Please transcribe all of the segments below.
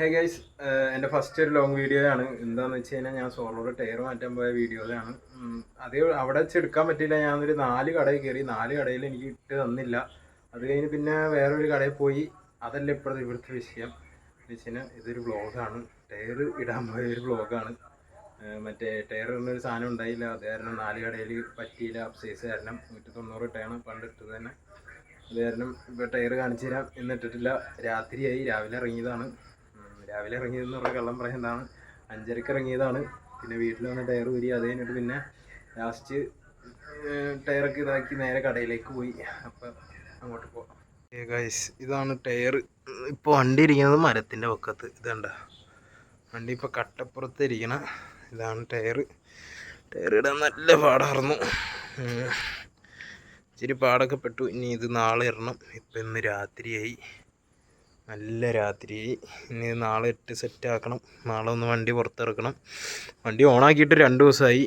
ഹേ guys എന്റെ first ഒരു long video ആണ് എന്താന്ന് വെച്ച് കഴിഞ്ഞാൽ ഞാൻ സോളോയുടെ ടയർ മാറ്റാൻ പോയ വീഡിയോയിലാണ് അത് അവിടെ വെച്ച് എടുക്കാൻ പറ്റിയില്ല. ഞാനൊരു നാല് കടയിൽ കയറി നാല് കടയിൽ എനിക്ക് ഇട്ട് തന്നില്ല. അത് കഴിഞ്ഞ് പിന്നെ വേറൊരു കടയിൽ പോയി. അതല്ല ഇപ്പോഴത്തെ ഇവിടുത്തെ വിഷയം. വെച്ചാൽ ഇതൊരു വ്ളോഗാണ് ടയർ ഇടാൻ പോയ ഒരു വ്ളോഗാണ് മറ്റേ ടയർ ഇടുന്നൊരു സാധനം ഉണ്ടായില്ല. അത് കാരണം നാല് കടയിൽ പറ്റിയില്ല. അപ്സൈസ് കാരണം നൂറ്റി തൊണ്ണൂറ് ടയാണ് പണ്ട് ഇട്ടത് തന്നെ. അത് കാരണം ഇപ്പോൾ ടയർ കാണിച്ചു തരാം എന്നിട്ടിട്ടില്ല. രാത്രിയായി. രാവിലെ ഇറങ്ങിയതാണ്. രാവിലെ ഇറങ്ങിയതെന്ന് പറഞ്ഞ കള്ളം പറയുന്നതാണ് അഞ്ചരക്ക് ഇറങ്ങിയതാണ്. പിന്നെ വീട്ടിൽ വന്ന് ടയർ ഊരി അത് കഴിഞ്ഞിട്ട് പിന്നെ ലാസ്റ്റ് ടയറൊക്കെ ഇതാക്കി നേരെ കടയിലേക്ക് പോയി. അപ്പം അങ്ങോട്ട് പോകാം ഇതാണ് ടയർ. ഇപ്പോൾ വണ്ടി ഇരിക്കുന്നത് മരത്തിന്റെ പക്കത്ത്. ഇതണ്ട. വണ്ടി ഇപ്പോൾ കട്ടപ്പുറത്ത് ഇരിക്കണ ഇതാണ് ടയർ. ടയർ ഇടാൻ നല്ല പാടായിരുന്നു. ഇച്ചിരി പാടൊക്കെ പെട്ടു. ഇനി ഇത് നാളെ ഇടണം. ഇപ്പം ഇന്ന് രാത്രിയായി. നല്ല രാത്രി. ഇനി നാളെ ഇട്ട് സെറ്റ് ആക്കണം. നാളെ ഒന്ന് വണ്ടി പുറത്തിറക്കണം. വണ്ടി ഓണാക്കിയിട്ട് രണ്ട് ദിവസമായി.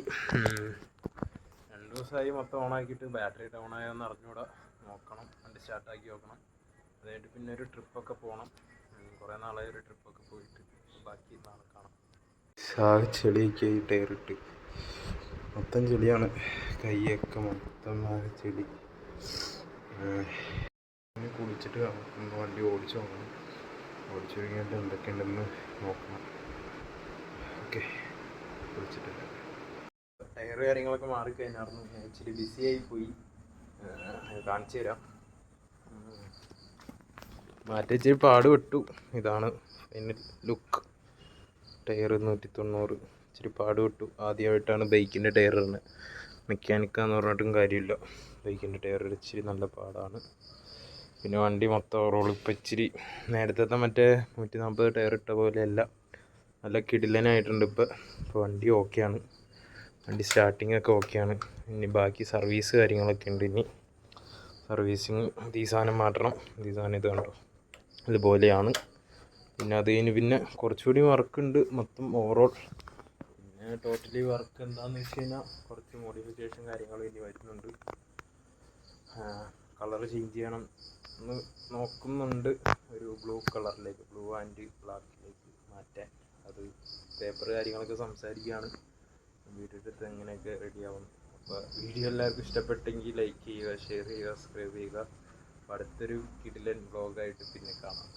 രണ്ട് ദിവസമായി മൊത്തം ഓണാക്കിയിട്ട് ബാറ്ററി ഡൗൺ ആയോന്ന് അറിഞ്ഞൂടാ. നോക്കണം. വണ്ടി സ്റ്റാർട്ടാക്കി നോക്കണം. അതായിട്ട് പിന്നെ ഒരു ട്രിപ്പൊക്കെ പോകണം കുറേ നാളായി ഒരു ട്രിപ്പൊക്കെ പോയിട്ട്. ബാക്കി നാളെ കാണാം. ആകെ ചെളിയൊക്കെ ആയി ടയറിട്ട് മൊത്തം ചെളിയാണ്. കൈയൊക്കെ മൊത്തം ചെളി. ഇനി ഒന്ന് വണ്ടി ഓടിച്ചു നോക്കണം ഓടിച്ചു കഴിഞ്ഞിട്ട് എന്തൊക്കെയുണ്ടെന്ന് നോക്കണം. ഓക്കെ വിളിച്ചിട്ടില്ല. ടയർ കാര്യങ്ങളൊക്കെ മാറിക്കഴിഞ്ഞായിരുന്നു. ഇച്ചിരി ബിസി ആയി പോയി. കാണിച്ചു തരാം. മാറ്റി പാട് വിട്ടു ഇതാണ് ഫൈനൽ ലുക്ക് ടയർ നൂറ്റി തൊണ്ണൂറ് ഇച്ചിരി പാട് വിട്ടു ആദ്യമായിട്ടാണ് ബൈക്കിന്റെ ടയർ ഇടുന്നത്. മെക്കാനിക്കാന്ന് പറഞ്ഞിട്ടും കാര്യമില്ല. ബൈക്കിന്റെ ടയർ ഇച്ചിരി നല്ല പാടാണ്. പിന്നെ വണ്ടി മൊത്തം ഇപ്പം ഇച്ചിരി നേരത്തെ മറ്റേ നൂറ്റി നാൽപ്പത് ടയർ ഇട്ട പോലെയല്ല. നല്ല കിടിലനായിട്ടുണ്ട് ഇപ്പം. ഇപ്പോൾ വണ്ടി ഓക്കെയാണ്. വണ്ടി സ്റ്റാർട്ടിംഗ് ഒക്കെ ഓക്കെയാണ്. ഇനി ബാക്കി സർവീസ് കാര്യങ്ങളൊക്കെ ഉണ്ട് ഇനി. സർവീസിങ് ഈ സാധനം മാറ്റണം. ഈ സാധനം ഇത് കണ്ടോ? ഇതുപോലെയാണ്. പിന്നെ അത് കഴിഞ്ഞ് പിന്നെ കുറച്ചുകൂടി വർക്ക് ഉണ്ട് മൊത്തം ഓവറോൾ പിന്നെ ടോട്ടലി വർക്ക് എന്താണെന്ന് വെച്ച് കഴിഞ്ഞാൽ കുറച്ച് മോഡിഫിക്കേഷൻ കാര്യങ്ങൾ ഇനി വരുന്നുണ്ട്. കളർ ചേഞ്ച് ചെയ്യണം. എന്ന് നോക്കുന്നുണ്ട്. ഒരു ബ്ലൂ കളറിലേക്ക് ബ്ലൂ ആൻഡ് ബ്ലാക്കിലേക്ക് മാറ്റാൻ. അത് പേപ്പർ കാര്യങ്ങളൊക്കെ സംസാരിക്കുകയാണ്. വീട്ടിലെടുത്ത് എങ്ങനെയൊക്കെ റെഡിയാവും അപ്പോൾ വീഡിയോ എല്ലാവർക്കും ഇഷ്ടപ്പെട്ടെങ്കിൽ ലൈക്ക് ചെയ്യുക ഷെയർ ചെയ്യുക സബ്സ്ക്രൈബ് ചെയ്യുക. അടുത്തൊരു കിടിലൻ ബ്ലോഗായിട്ട് പിന്നെ കാണാം.